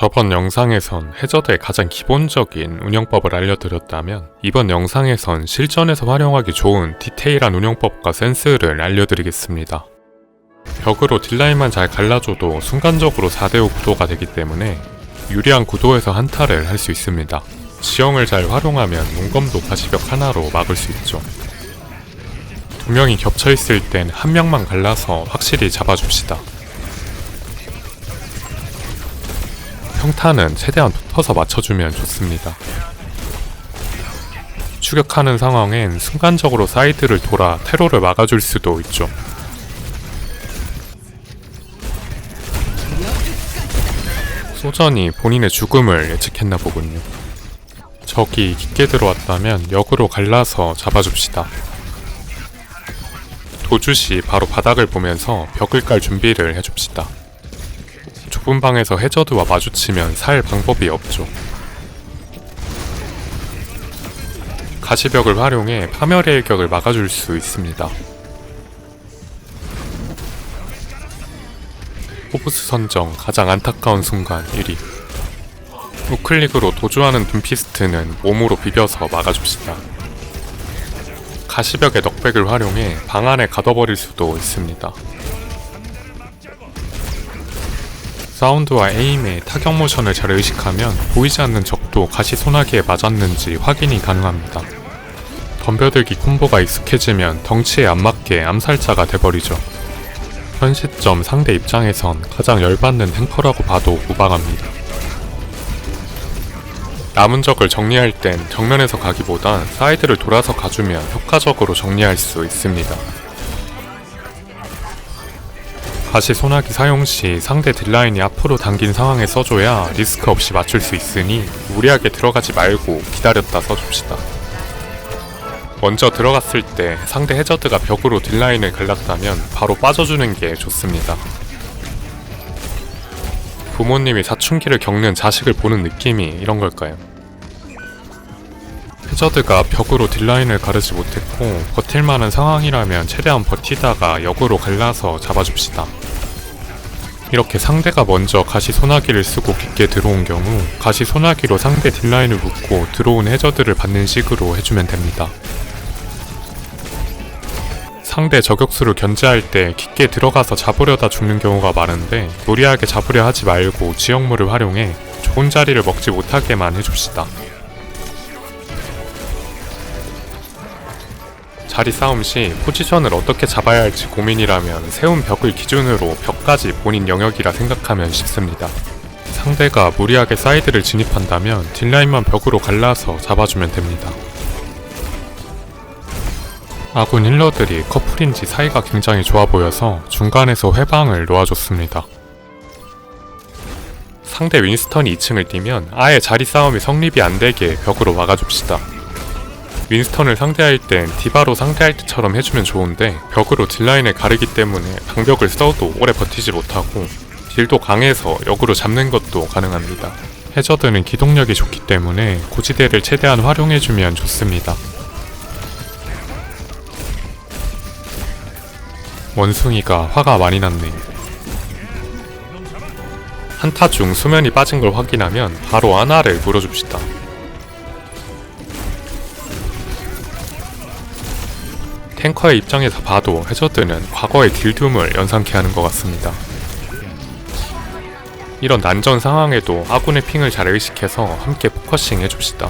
저번 영상에선 해저드의 가장 기본적인 운영법을 알려드렸다면 이번 영상에선 실전에서 활용하기 좋은 디테일한 운영법과 센스를 알려드리겠습니다. 벽으로 딜라인만 잘 갈라줘도 순간적으로 4대5 구도가 되기 때문에 유리한 구도에서 한타를 할 수 있습니다. 지형을 잘 활용하면 용검도 가시벽 하나로 막을 수 있죠. 두 명이 겹쳐있을 땐 한 명만 갈라서 확실히 잡아줍시다. 평타는 최대한 붙어서 맞춰주면 좋습니다. 추격하는 상황엔 순간적으로 사이드를 돌아 테러를 막아줄 수도 있죠. 소전이 본인의 죽음을 예측했나 보군요. 적이 깊게 들어왔다면 역으로 갈라서 잡아줍시다. 도주시 바로 바닥을 보면서 벽을 깔 준비를 해줍시다. 좁은 방에서 해저드와 마주치면 살 방법이 없죠. 가시벽을 활용해 파멸의 일격을 막아줄 수 있습니다. 포브스 선정 가장 안타까운 순간 1위 우클릭으로 도주하는 둠피스트는 몸으로 비벼서 막아줍시다. 가시벽의 넉백을 활용해 방 안에 가둬버릴 수도 있습니다. 사운드와 에임의 타격 모션을 잘 의식하면 보이지 않는 적도 가시 소나기에 맞았는지 확인이 가능합니다. 덤벼들기 콤보가 익숙해지면 덩치에 안 맞게 암살자가 돼버리죠. 현 시점 상대 입장에선 가장 열받는 탱커라고 봐도 무방합니다. 남은 적을 정리할 땐 정면에서 가기보단 사이드를 돌아서 가주면 효과적으로 정리할 수 있습니다. 다시 소나기 사용 시 상대 딜라인이 앞으로 당긴 상황에 써줘야 리스크 없이 맞출 수 있으니 무리하게 들어가지 말고 기다렸다 써줍시다. 먼저 들어갔을 때 상대 해저드가 벽으로 딜라인을 갈랐다면 바로 빠져주는 게 좋습니다. 부모님이 사춘기를 겪는 자식을 보는 느낌이 이런 걸까요? 해저드가 벽으로 딜라인을 가르지 못했고 버틸만한 상황이라면 최대한 버티다가 역으로 갈라서 잡아줍시다. 이렇게 상대가 먼저 가시 소나기를 쓰고 깊게 들어온 경우 가시 소나기로 상대 딜라인을 묶고 들어온 해저드를 받는 식으로 해주면 됩니다. 상대 저격수를 견제할 때 깊게 들어가서 잡으려다 죽는 경우가 많은데 무리하게 잡으려 하지 말고 지역물을 활용해 좋은 자리를 먹지 못하게만 해줍시다. 자리 싸움 시 포지션을 어떻게 잡아야 할지 고민이라면 세운 벽을 기준으로 벽까지 본인 영역이라 생각하면 쉽습니다. 상대가 무리하게 사이드를 진입한다면 딜라인만 벽으로 갈라서 잡아주면 됩니다. 아군 힐러들이 커플인지 사이가 굉장히 좋아 보여서 중간에서 회방을 놓아줬습니다. 상대 윈스턴이 2층을 뛰면 아예 자리 싸움이 성립이 안 되게 벽으로 막아줍시다. 윈스턴을 상대할 땐 디바로 상대할 때처럼 해주면 좋은데 벽으로 딜라인을 가르기 때문에 방벽을 써도 오래 버티지 못하고 딜도 강해서 역으로 잡는 것도 가능합니다. 해저드는 기동력이 좋기 때문에 고지대를 최대한 활용해주면 좋습니다. 원숭이가 화가 많이 났네. 한타 중 수면이 빠진 걸 확인하면 바로 하나를 물어줍시다. 탱커의 입장에서 봐도 해저드는 과거의 딜둠을 연상케 하는 것 같습니다. 이런 난전 상황에도 아군의 핑을 잘 의식해서 함께 포커싱 해줍시다.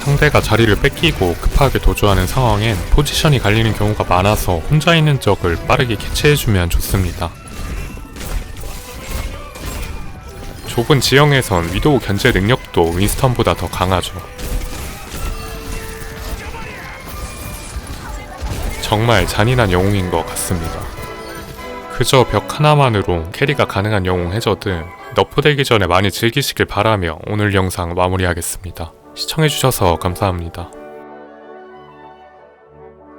상대가 자리를 뺏기고 급하게 도주하는 상황엔 포지션이 갈리는 경우가 많아서 혼자 있는 적을 빠르게 캐치해주면 좋습니다. 좁은 지형에선 위도우 견제 능력도 윈스턴보다 더 강하죠. 정말 잔인한 영웅인 것 같습니다. 그저 벽 하나만으로 캐리가 가능한 영웅 해저드 너프되기 전에 많이 즐기시길 바라며 오늘 영상 마무리하겠습니다. 시청해주셔서 감사합니다.